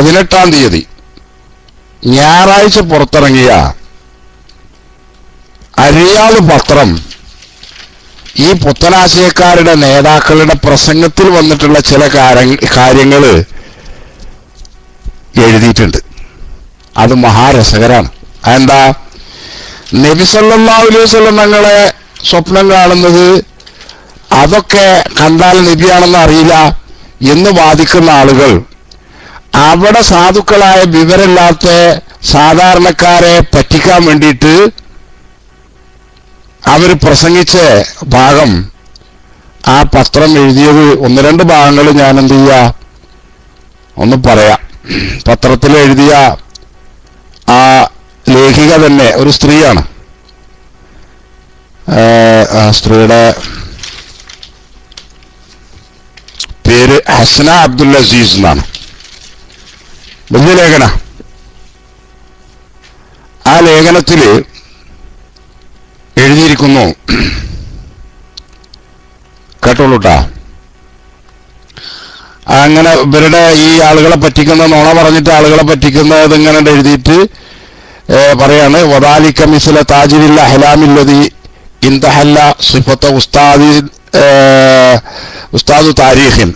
പതിനെട്ടാം തീയതി. ഞായറാഴ്ച പുറത്തിറങ്ങിയ അരിയാൾ പത്രം ഈ പുത്തനാശയക്കാരുടെ നേതാക്കളുടെ പ്രസംഗത്തിൽ വന്നിട്ടുള്ള ചില കാര്യങ്ങൾ എഴുതിയിട്ടുണ്ട്. അത് മഹാരസകരാണ്. അതെന്താ? നബി സല്ലല്ലാഹു അലൈഹി വസല്ലം തങ്ങളെ സ്വപ്നം കാണുന്നത് അതൊക്കെ കണ്ടാൽ നബിയാണെന്ന് അറിയില്ല എന്ന് വാദിക്കുന്ന ആളുകൾ അവിടെ സാധുക്കളായ വിവരമില്ലാത്ത സാധാരണക്കാരെ പറ്റിക്കാൻ വേണ്ടിയിട്ട് അവർ പ്രസംഗിച്ച ഭാഗം ആ പത്രം എഴുതിയത് ഒന്ന് രണ്ട് ഭാഗങ്ങൾ ഞാൻ എന്ത് ചെയ്യുക ഒന്ന് പറയാം. പത്രത്തിൽ എഴുതിയ ആ ലേഖിക തന്നെ ഒരു സ്ത്രീയാണ്. ആ സ്ത്രീയുടെ പേര് ഹസന അബ്ദുൽ അസീസ് എന്നാണ്. വലിയ ലേഖന. ആ ലേഖനത്തിൽ എഴുതിയിരിക്കുന്നു. കേട്ടോളൂട്ടാ അങ്ങനെ ഇവരുടെ ഈ ആളുകളെ പറ്റിക്കുന്ന നോണ പറഞ്ഞിട്ട് ആളുകളെ പറ്റിക്കുന്നത് ഇങ്ങനെ എഴുതിയിട്ട് പറയാണ് വദാലിക്ക കമ്മീസിലെ താജിരില്ല ഹലാമില്ലതി ഇന്തഹല്ല സിഫത്ത ഉസ്താദി ഉസ്താദു താരീഖിൻ.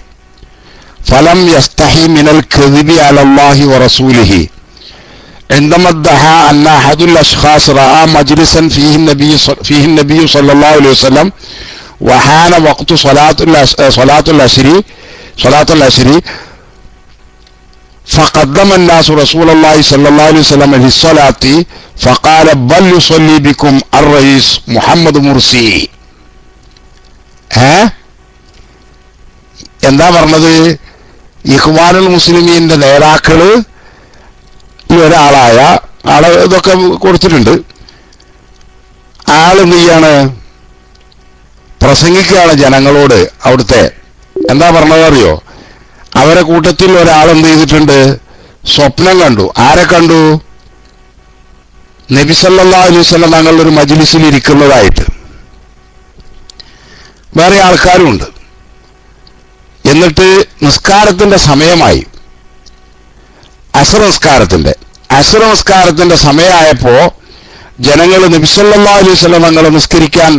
ഫലം യസ്തഹി മിനൽ കദിബി അലല്ലാഹി വറസൂലിഹി عندما ادعى أن أحد الأشخاص رأى مجلسا فيه النبي ص- فيه النبي صلى الله عليه وسلم وحان وقت صلاة العش- صلاة العشر صلاة العشر فقدم الناس رسول الله صلى الله عليه وسلم للصلاة فقال بل يصلي بكم الرئيس محمد مرسي ها എന്താ പറഞ്ഞത് ഇഖ്വാനുൽ മുസ്ലിമീന്റെ നേതാക്കൾ ഈ ഒരാളായ ആൾ ഇതൊക്കെ കൊടുത്തിട്ടുണ്ട്. ആൾ എന്ത് ചെയ്യാണ്? പ്രസംഗിക്കുകയാണ് ജനങ്ങളോട് അവിടുത്തെ. എന്താ പറഞ്ഞത് അറിയോ? അവരെ കൂട്ടത്തിൽ ഒരാൾ എന്ത് ചെയ്തിട്ടുണ്ട്? സ്വപ്നം കണ്ടു. ആരെ കണ്ടു? നബിസല്ലാ അലൈവല്ലം തങ്ങളുടെ ഒരു മജ്ലിസിൽ ഇരിക്കുന്നതായിട്ട്. വേറെ ആൾക്കാരുമുണ്ട് എന്നിട്ട് നിസ്കാരത്തിന്റെ സമയമായി. അസർ നിസ്കാരത്തിന്റെ സമയമായപ്പോ ജനങ്ങൾ നബിസല്ലാ തങ്ങളെ നിസ്കരിക്കാൻ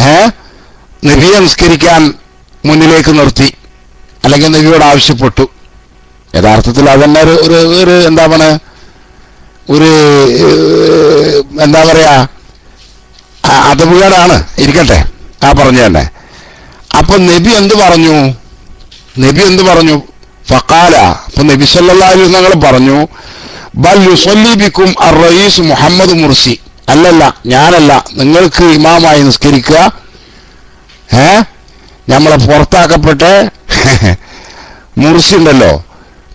ഏ? നബിയെ നിസ്കരിക്കാൻ മുന്നിലേക്ക് നിർത്തി. അല്ലെങ്കിൽ നബിയോട് ആവശ്യപ്പെട്ടു. യഥാർത്ഥത്തിൽ അതന്നെ ഒരു ഒരു ഒരു എന്താ പറയുക ഒരു എന്താ പറയാ? അതപകടാണ് ഇരിക്കട്ടെ. ആ പറഞ്ഞു തന്നെ അപ്പൊ നബി എന്ത് പറഞ്ഞു? നബി എന്ത് പറഞ്ഞു? ഫക്കാല അപ്പൊ നബി സല്ലല്ലാഹു അലൈഹി ഞങ്ങൾ പറഞ്ഞു ബൽ യുസല്ലി അർ മുഹമ്മദ് മുർസി. അല്ലല്ല ഞാനല്ല. നിങ്ങൾക്ക് ഇമാമായി നിസ്കരിക്കുക. ഏ? നമ്മളെ പുറത്താക്കപ്പെട്ട മുർസി ഉണ്ടല്ലോ.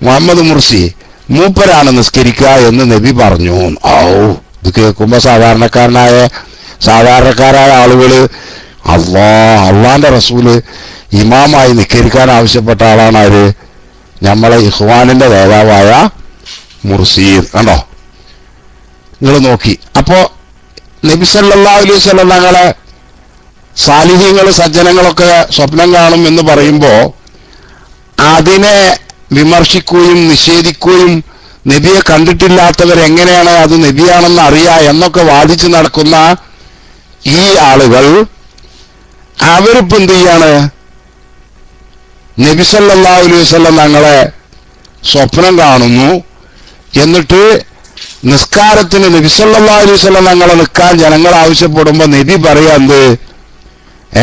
മുഹമ്മദ് മുർസി. മൂപ്പരാണ് നിസ്കരിക്കുക എന്ന് നബി പറഞ്ഞു. ഔ. ഇത് കേൾക്കുമ്പോ സാധാരണക്കാരനായ സാധാരണക്കാരായ ആളുകൾ അള്ളാ അള്ളാന്റെ റസൂൽ ഇമാമായി നിക്കരിക്കാൻ ആവശ്യപ്പെട്ട ആളാണ് ആര്? നമ്മളെ ഇഹ്വാനിന്റെ നേതാവായ മുർസീർ കണ്ടോ? നിങ്ങൾ നോക്കി. അപ്പോ നബി സല്ലല്ലാഹു അലൈഹി സാലിഹ്യങ്ങൾ സജ്ജനങ്ങളൊക്കെ സ്വപ്നം കാണും എന്ന് പറയുമ്പോൾ അതിനെ വിമർശിക്കുകയും നിഷേധിക്കുകയും നബിയെ കണ്ടിട്ടില്ലാത്തവർ എങ്ങനെയാണ് അത് നബിയാണെന്ന് അറിയാ എന്നൊക്കെ വാദിച്ചു നടക്കുന്ന ഈ ആളുകൾ അവരിപ്പോ എന്ത് ചെയ്യാണ്? നബി സല്ലല്ലാഹു അലൈഹി വസല്ലം തങ്ങളെ സ്വപ്നം കാണുന്നു. എന്നിട്ട് നിസ്കാരത്തിന് നബിസല്ലാ വസല്ലം തങ്ങളെ നിൽക്കാൻ ജനങ്ങൾ ആവശ്യപ്പെടുമ്പോ നബി പറയാ എന്ത്?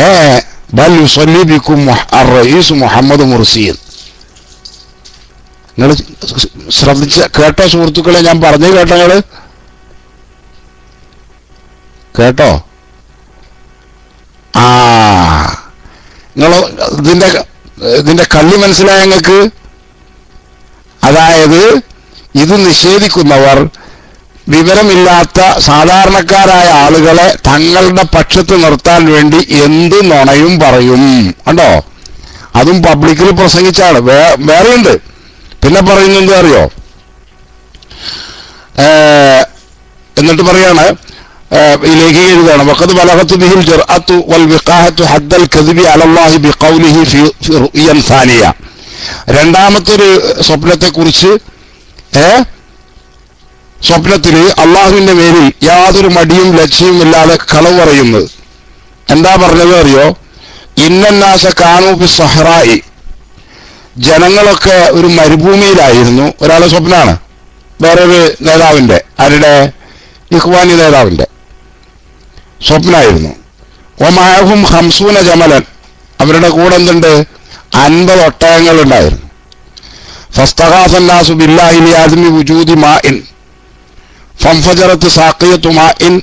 ഏ ബൽ യുസല്ലി ബിക്കും അർ റയീസ് മുഹമ്മദ് മുർസീൻ. നിങ്ങൾ ശ്രദ്ധിച്ച കേട്ടോ സുഹൃത്തുക്കളെ ഞാൻ പറഞ്ഞു കേട്ടോ നിങ്ങൾ. കേട്ടോ? ആ. നിങ്ങൾ ഇതിന്റെ ഇതിന്റെ കള്ളി മനസ്സിലായ നിങ്ങൾക്ക് അതായത് ഇത് നിഷേധിക്കുന്നവർ വിവരമില്ലാത്ത സാധാരണക്കാരായ ആളുകളെ തങ്ങളുടെ പക്ഷത്ത് നിർത്താൻ വേണ്ടി എന്ത് നുണയും പറയും. കണ്ടോ? അതും പബ്ലിക്കിൽ പ്രസംഗിച്ചാണ്. വേ- വേറെയുണ്ട്. പിന്നെ പറയുന്നത് അറിയോ? എന്നിട്ട് പറയാണ് ഏഹ്, ഈ وقد بلغت به الجرأة ബിഹിൽ حد വൽ على ഹദ്ദൽ بقوله അലല്ലാഹി ബിഖൗലിഹി ഫി ഫി റുഅ്യൻ സാനിയ. രണ്ടാമത്തെ ഒരു സ്വപ്നത്തെക്കുറിച്ച് ഏ? സ്വപ്നത്തിൽ അള്ളാഹുവിന്റെ മേലിൽ യാതൊരു മടിയും ലക്ഷ്യവും ഇല്ലാതെ കളവ് പറയുന്നത്. എന്താ പറഞ്ഞത് അറിയോ? ഇന്നന്നാസ കാനൂപി സഹറായി. ജനങ്ങളൊക്കെ ഒരു മരുഭൂമിയിലായിരുന്നു. ഒരാളെ സ്വപ്നാണ്. വേറൊരു നേതാവിന്റെ. ആരുടെ? ഇഖ്വാനി നേതാവിന്റെ. സ്വപ്നായിരുന്നു. ഒമാഹും ഹംസൂന ജമലൻ അവരുടെ കൂടെ എന്തുണ്ട്? അൻപത് ഒട്ടകങ്ങൾ ഉണ്ടായിരുന്നു ഫസ്തഹാസന്നാസു ബില്ലാഹിലി ആദ്മി വുജൂദി മാഇൻ ഫംഫജറത്ത് സാഖിയത്തു മാഇൻ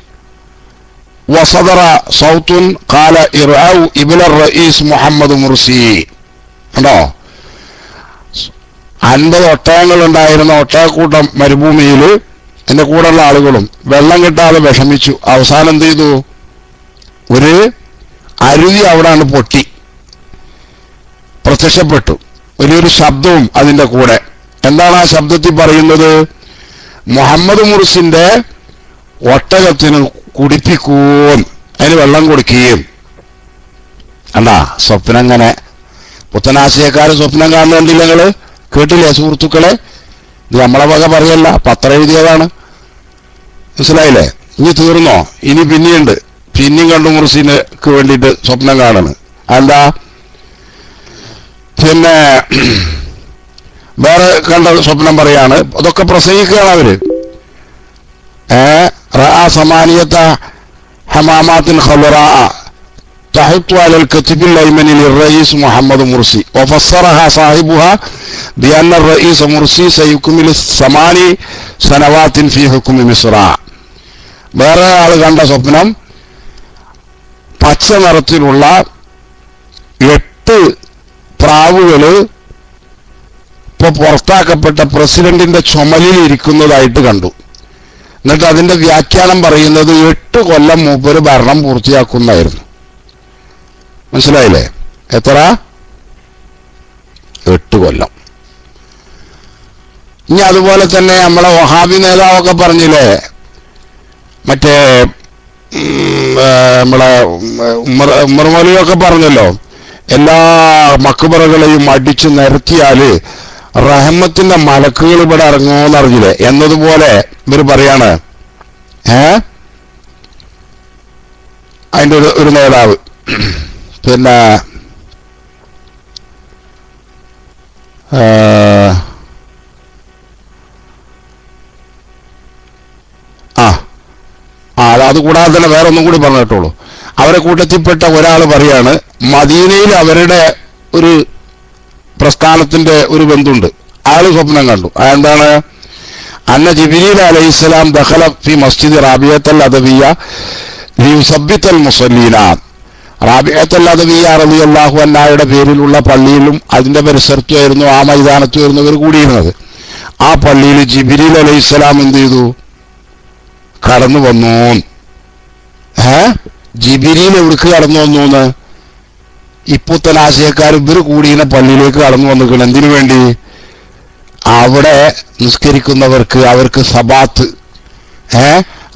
വസദറ സൗത്തുൻ കാല ഇറാവു ഇബ്ന റഈസ് മുഹമ്മദ് മുർസി. കണ്ടോ? അൻപത് ഒട്ടകങ്ങൾ ഉണ്ടായിരുന്ന ഒട്ടകക്കൂട്ടം മരുഭൂമിയിൽ എന്റെ കൂടെയുള്ള ആളുകളും വെള്ളം കിട്ടാതെ വിഷമിച്ചു. അവസാനം എന്ത് ചെയ്തു? ഒരു അരുവി അവിടാണ് പൊട്ടി. പ്രത്യക്ഷപ്പെട്ടു. ഒരു ശബ്ദവും അതിന്റെ കൂടെ. എന്താണ് ആ ശബ്ദത്തിൽ പറയുന്നത്? മുഹമ്മദ് മുറിസിന്റെ ഒട്ടകത്തിന് കുടിപ്പിക്കുകയും അതിന് വെള്ളം കൊടുക്കുകയും. അല്ല സ്വപ്നം അങ്ങനെ പുത്തനാശയക്കാർ സ്വപ്നം കാണുന്നുണ്ടില്ല നിങ്ങൾ. കേട്ടില്ലേ സുഹൃത്തുക്കളെ? ഇത് നമ്മളെ വക പറയല്ല പത്രം എഴുതിയതാണ്. മനസ്സിലായില്ലേ ഇനി തീർന്നോ ഇനി പിന്നെയുണ്ട് പിന്നെയും കണ്ടു മുറിസിനക്ക് വേണ്ടിയിട്ട് സ്വപ്നം കാണണ് എന്താ പിന്നെ വേറെ കണ്ട സ്വപ്നം പറയാണ് അതൊക്കെ പ്രസംഗിക്കുകയാണ് അവര് ഏ റഅ സമാനിയത്ത ഹമാമാത്തിൻ ഖലറാ تحط على الكتب الأيمن للرئيس محمد مرسي وفسرها صاحبها بأن الرئيس مرسي سيكمل ثماني سنوات في حكم مصر വേറെ ആൾ കണ്ട സ്വപ്നം പച്ച നിറത്തിലുള്ള എട്ട് പ്രാവുകൾ ഇപ്പൊ പുറത്താക്കപ്പെട്ട പ്രസിഡന്റിന്റെ ചുമലിൽ ഇരിക്കുന്നതായിട്ട് കണ്ടു. എന്നിട്ട് അതിന്റെ വ്യാഖ്യാനം പറയുന്നത് എട്ട് കൊല്ലം മൂപ്പര് ഭരണം പൂർത്തിയാക്കുന്നതായിരുന്നു മനസ്സിലായില്ലേ? എത്ര? എട്ട് കൊല്ലം. ഇനി അതുപോലെ തന്നെ നമ്മളെ വഹാബി നേതാവൊക്കെ പറഞ്ഞില്ലേ? മറ്റേ നമ്മളെ ഉമ്മർ ഉമ്മർ മൗലിയൊക്കെ പറഞ്ഞല്ലോ. എല്ലാ മക്കുബറകളെയും അടിച്ചു നിരത്തിയാൽ റഹമ്മത്തിന്റെ മലക്കുകൾ ഇവിടെ ഇറങ്ങുമെന്ന് അറിഞ്ഞില്ലേ? എന്നതുപോലെ ഇവർ പറയാണ്. ഏ? അതിന്റെ ഒരു ഒരു നേതാവ്. പിന്നെ ആ, ആ ആ അത് അത് കൂടാതെ തന്നെ വേറെ ഒന്നും കൂടി പറഞ്ഞു കേട്ടോളൂ. അവരെ കൂട്ടത്തിൽപ്പെട്ട ഒരാൾ പറയാണ് മദീനയിൽ അവരുടെ ഒരു പ്രസ്ഥാനത്തിന്റെ ഒരു ബന്ധുണ്ട്. അയാൾ സ്വപ്നം കണ്ടു. അതെന്താണ് അന്ന ജിബിലീൽ അലൈഹിസ്സലാം ദഖല ഫി മസ്ജിദ് റാബിയത്തൽ അദവിയ ലിയുസബ്ബിത്തൽ മുസല്ലീന. റാബിയത്തൽ അദവിയ റളിയല്ലാഹു അന്നായുടെ പേരിലുള്ള പള്ളിയിലും അതിന്റെ പരിസരത്തുമായിരുന്നു ആ മൈതാനത്തുമായിരുന്നു ഇവർ കൂടിയിരുന്നത്. ആ പള്ളിയിൽ ജിബിലീൽ അലൈഹിസ്സലാം എന്ത് ചെയ്തു? കടന്നു വന്നു ഏ ജിബിരിയിൽ എവിടേക്ക് കടന്നു വന്നു എന്ന്? ഇപ്പുത്തൻ ആശയക്കാർ ഇവർ കൂടിയുന്ന പള്ളിയിലേക്ക് കടന്നു വന്നിക്കണം എന്തിനു വേണ്ടി? അവിടെ നിസ്കരിക്കുന്നവർക്ക് അവർക്ക് സബാത്ത്. ഏ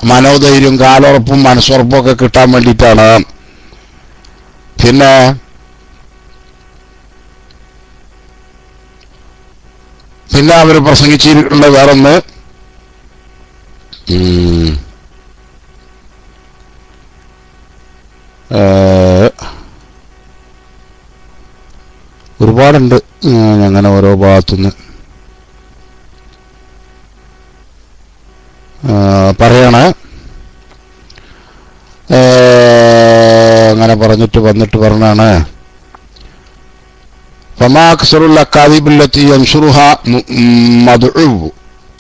മനോധൈര്യം കാലുറപ്പും മനസ്സുറപ്പും ഒക്കെ കിട്ടാൻ വേണ്ടിയിട്ടാണ്. പിന്നെ പിന്നെ അവർ പ്രസംഗിച്ചിട്ടുള്ള വേറൊന്ന് ഉം. ഏ, ഒരുപാടുണ്ട്. അങ്ങനെ ഓരോ ഭാഗത്തുനിന്ന്. പറയണേ. അങ്ങനെ പറഞ്ഞിട്ട് വന്നിട്ട് പറഞ്ഞാണ്.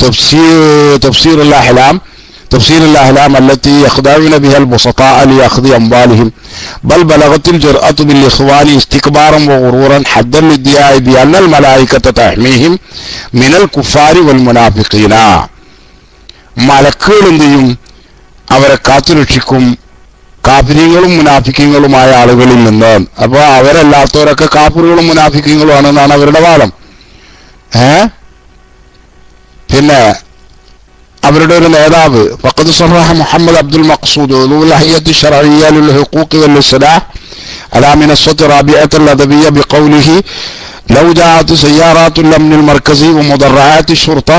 തഫ്സീർ തഫ്സീർ അഹ്ലാം التي ينشرها م- مدعو تفسير تفسير الأحلام تفسير الأحلام التي يخدعون بها البسطاء لأخذ أموالهم بل بلغت الجرأة بالإخوان استكبارا وغرورا حدا للادعاء بأن الملائكة تحميهم من الكفار والمنافقين മലക്കുകൾ എന്ത് ചെയ്യും അവരെ കാത്തുരക്ഷിക്കും കാഫിര്യങ്ങളും മുനാഫിക്കങ്ങളുമായ ആളുകളിൽ നിന്ന് അപ്പൊ അവരല്ലാത്തവരൊക്കെ കാഫിറുകളും മുനാഫിക്കങ്ങളും ആണെന്നാണ് അവരുടെ വാദം ഏ പിന്നെ അവരുടെ ഒരു നേതാവ് ഫഖദ് സറഹ മുഹമ്മദ് അബ്ദുൽ മഖ്സൂദ് ഉലൂൽ ഹയ്യത്ത് ശർഇയ്യ ലിൽ ഹുഖൂഖ് വൽ ഇസ്ലാഹ് على منصة رابعة الأدبية بقوله لو جاءت سيارات الأمن المركزي ومدرعات الشرطة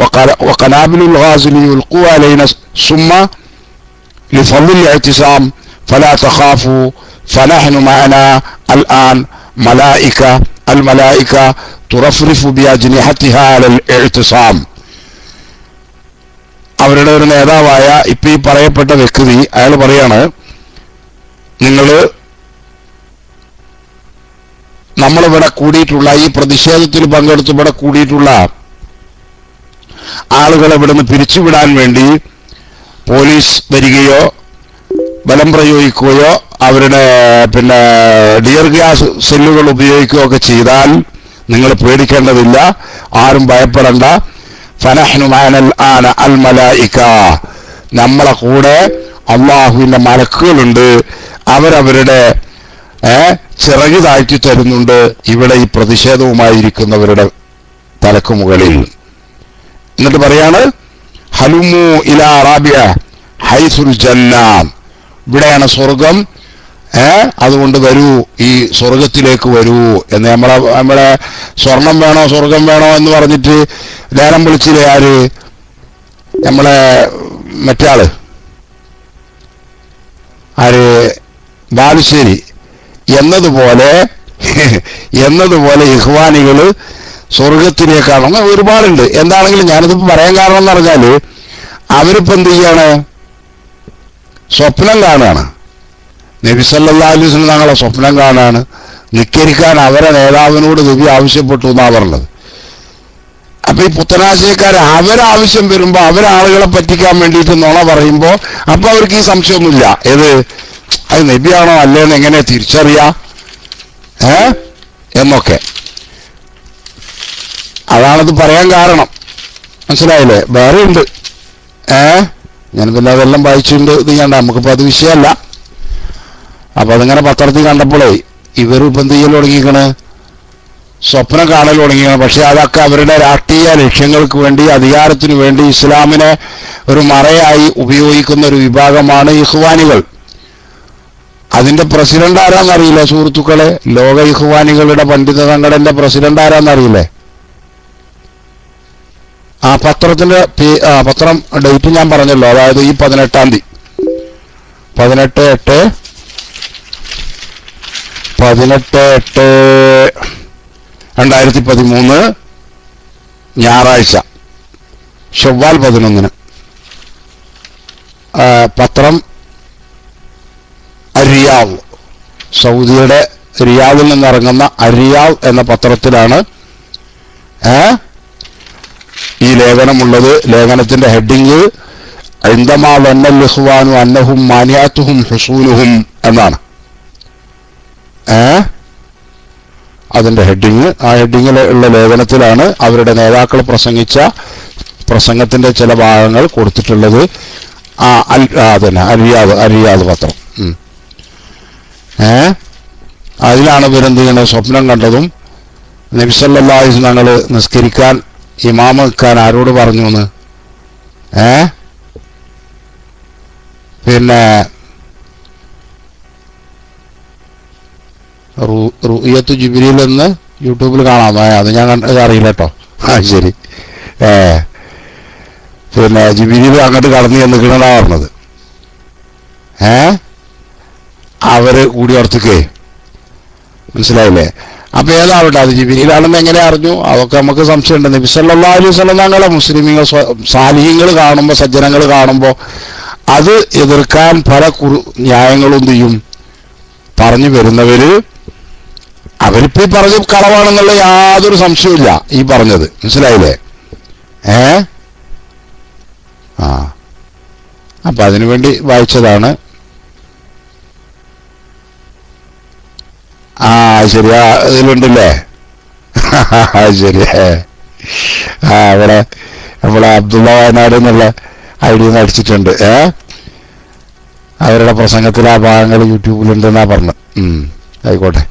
وقل- وقنابل الغاز ليلقوا علينا ثم لفضل الاعتصام فلا تخافوا فنحن معنا الآن ملائكة الملائكة ترفرف بأجنحتها على الاعتصام അവരുടെ ഒരു നേതാവായ ഇപ്പൊ ഈ പറയപ്പെട്ട വ്യക്തി അയാൾ പറയാണ് നിങ്ങൾ നമ്മളിവിടെ കൂടിയിട്ടുള്ള ഈ പ്രതിഷേധത്തിൽ പങ്കെടുത്ത് ഇവിടെ കൂടിയിട്ടുള്ള ആളുകളെ ഇവിടുന്ന് പിരിച്ചുവിടാൻ വേണ്ടി പോലീസ് വരികയോ ബലം പ്രയോഗിക്കുകയോ അവരുടെ പിന്നെ ഡിയർ ഗ്യാസ് സെല്ലുകൾ ഉപയോഗിക്കുകയോ ഒക്കെ ചെയ്താൽ നിങ്ങൾ പേടിക്കേണ്ടതില്ല ആരും ഭയപ്പെടണ്ട. ഫനഹ്നു മാനൽ ആന അൽ മലായിക്ക നമ്മളെ കൂടെ അള്ളാഹുവിന്റെ മലക്കുകളുണ്ട്. അവരവരുടെ ചിറക് താഴ്ത്തി തരുന്നുണ്ട്. ഇവിടെ ഈ പ്രതിഷേധവുമായിരിക്കുന്നവരുടെ തലക്ക് മുകളിൽ എന്നിട്ട് പറയാണ് ഹലുമു ഇല റാബിയ ഹൈസുൽ ജന്ന. ഇവിടെയാണ് സ്വർഗം. ഏ? അതുകൊണ്ട് വരൂ ഈ സ്വർഗത്തിലേക്ക് വരൂ എന്ന് നമ്മളെ നമ്മളെ സ്വർണം വേണോ സ്വർഗം വേണോ എന്ന് പറഞ്ഞിട്ട് നേരം വിളിച്ചില്ലേ ആര്? നമ്മളെ മറ്റാൾ ആര്? ബാലുശ്ശേരി. എന്നതുപോലെ എന്നതുപോലെ ഇഹ്വാനികൾ സ്വർഗത്തിലേക്കാണ് അങ്ങനെ ഒരുപാടുണ്ട്. എന്താണെങ്കിലും ഞാനിതിപ്പോ പറയാൻ കാരണം എന്ന് പറഞ്ഞാൽ അവരിപ്പോ എന്ത് ചെയ്യാണ്? സ്വപ്നം കാണുകയാണ്. നബിസല്ലാ അലൈസ് തങ്ങളെ സ്വപ്നം കാണാണ്. നിക്കരിക്കാൻ അവരെ നേതാവിനോട് നബി ആവശ്യപ്പെട്ടു എന്നാ പറഞ്ഞത്. അപ്പൊ ഈ പുത്തനാശയക്കാർ അവരാവശ്യം വരുമ്പോ അവരാളുകളെ പറ്റിക്കാൻ വേണ്ടിയിട്ട് നുണ പറയുമ്പോ അപ്പൊ അവർക്ക് ഈ സംശയമൊന്നുമില്ല. ഏത്? അത് നബിയാണോ അല്ലേന്ന് എങ്ങനെ തിരിച്ചറിയാ? ഏ? എന്നൊക്കെ. അതാണത് പറയാൻ കാരണം. മനസ്സിലായില്ലേ? വേറെ ഉണ്ട് ഏ? ഞാൻ പിന്നെ അതെല്ലാം വായിച്ചിട്ടുണ്ട്. ഇത് കണ്ട നമുക്കിപ്പോ അത് വിഷയമല്ല. അപ്പൊ അതിങ്ങനെ പത്രത്തിൽ കണ്ടപ്പോഴേ ഇവർ ഇപ്പൊ എന്ത് ചെയ്യൽ തുടങ്ങിക്കണ് സ്വപ്നം കാണൽ തുടങ്ങിയാണ് പക്ഷെ അതൊക്കെ അവരുടെ രാഷ്ട്രീയ ലക്ഷ്യങ്ങൾക്ക് വേണ്ടി അധികാരത്തിന് വേണ്ടി ഇസ്ലാമിനെ ഒരു മറയായി ഉപയോഗിക്കുന്ന ഒരു വിഭാഗമാണ് ഇഹ്വാനികൾ അതിന്റെ പ്രസിഡന്റ് ആരാന്നറിയില്ല സുഹൃത്തുക്കളെ? ലോക ഇഹ്വാനികളുടെ പണ്ഡിത സംഘടനയുടെ പ്രസിഡന്റ് ആരാന്നറിയില്ലേ? ആ പത്രത്തിന്റെ പത്രം ഡേറ്റ് ഞാൻ പറഞ്ഞല്ലോ. അതായത് ഈ പതിനെട്ടാം തീയതി. പതിനെട്ട് എട്ട് പതിനെട്ട് എട്ട് രണ്ടായിരത്തി പതിമൂന്ന് ഞായറാഴ്ച ചൊവ്വാൽ പതിനൊന്നിന്. പത്രം അരിയാവ് സൗദിയുടെ റിയാദിൽ നിന്നിറങ്ങുന്ന അരിയാവ് എന്ന പത്രത്തിലാണ് ഈ ലേഖനമുള്ളത്. ലേഖനത്തിന്റെ ഹെഡിങ് ഇന്ദമാ വന്നൽ ഇഖ്വാനു അന്നഹും മാനിയാത്തുഹും ഹുസൂലുഹും എന്നാണ്. ഏ? അതിന്റെ ഹെഡിങ്. ആ ഹെഡിങ്ങിൽ ഉള്ള ലേഖനത്തിലാണ് അവരുടെ നേതാക്കൾ പ്രസംഗിച്ച പ്രസംഗത്തിന്റെ ചില ഭാഗങ്ങൾ കൊടുത്തിട്ടുള്ളത്. ആ അൽ അതന്നെ അരിയാദ് അരിയാദ് പത്രം. ഏ? അതിലാണ് ഇവരെന്ത് ചെയ്യണത്? സ്വപ്നം കണ്ടതും നബിസല്ലാസ് ഞങ്ങൾ നിസ്കരിക്കാൻ ഇമാമ നിൽക്കാൻ ആരോട് പറഞ്ഞു എന്ന് ഏ? പിന്നെ റു- റുഇയത്ത് ജിബിരിയിൽ എന്ന് യൂട്യൂബിൽ കാണാം. അത് ഞാൻ കണ്ടത് അറിയില്ല കേട്ടോ ആ ശരി. ഏ പിന്നെ ജിബിരിയിൽ അങ്ങോട്ട് കടന്നു ചെന്നിക്കണതാ പറഞ്ഞത്. ഏ അവർ കൂടി ഓർത്തിക്കേ. മനസ്സിലായില്ലേ? അപ്പൊ ഏതാവട്ടെ അത് ജിബിരിയിലാണെന്ന് എങ്ങനെ അറിഞ്ഞു? അതൊക്കെ നമുക്ക് സംശയമുണ്ട്. നബി സല്ലല്ലാഹു അലൈഹി തങ്ങളെ മുസ്ലിമീങ്ങൾ സാലിഹ്യങ്ങൾ കാണുമ്പോൾ സജ്ജനങ്ങൾ കാണുമ്പോൾ അത് എതിർക്കാൻ പല കുറു ന്യായങ്ങളും ചെയ്യും? പറഞ്ഞു വരുന്നവര് അവരിപ്പോ ഈ പറഞ്ഞ കളവാണെന്നുള്ള യാതൊരു സംശയമില്ല ഈ പറഞ്ഞത്. മനസ്സിലായില്ലേ? ഏ? ആ. അപ്പൊ അതിനുവേണ്ടി വായിച്ചതാണ്. ആ ശരിയാ ഇതിലുണ്ടല്ലേ ശരി. ആ അവിടെ നമ്മളെ അബ്ദുള്ള വയനാട് എന്നുള്ള ഐഡിയ നടിച്ചിട്ടുണ്ട് ഏ? അവരുടെ പ്രസംഗത്തിൽ ആ ഭാഗങ്ങൾ യൂട്യൂബിലുണ്ടെന്നാ പറഞ്ഞു ഉം ആയിക്കോട്ടെ.